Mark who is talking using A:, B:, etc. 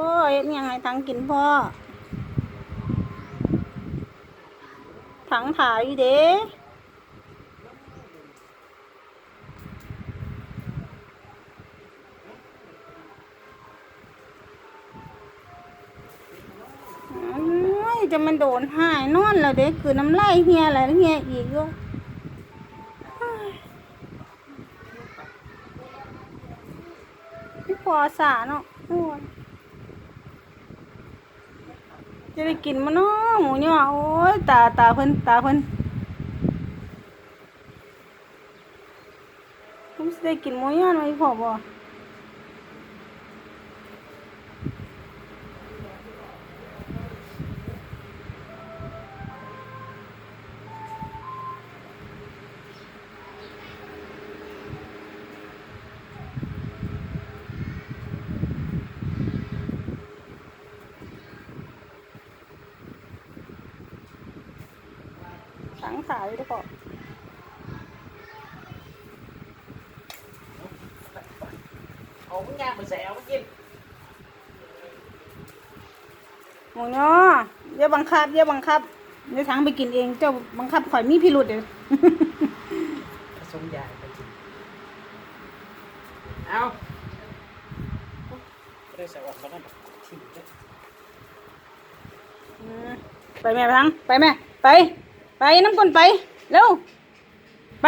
A: พ่อเฮ็ดยังให้ทั้งกินพ่อถังถ่ายอยู่เด้จะมันโดนหายนอนแล้วเด็กคือน้ำลายเฮียอะไรเฮียอีกก็พี่พอสาเนาะโอ้ย จะได้กินมันเนาะหมูเนี่ยโอ้ยตาตาเพิ่นตาเพิ่นผมจะได้กินหมูเนี่ยไหมพ่อบ่ ถังถ่ายด้วยพ่อ
B: เอามึงย่างไปใส่เอามากิน
A: หมูเนี่ยอย่าบังคับอย่าบังคับเดี๋ยวถังไปกินเองเจ้าบังคับข่อยมีพิรุษเด้อ
B: ผสมยาไปกินเอาไม่ได้ใส่ออกมาแล้วทิ้งเลย
A: อืมไปแม่ไปทางไปแม่ไป ไปน้ำก้นไป เร็ว ไป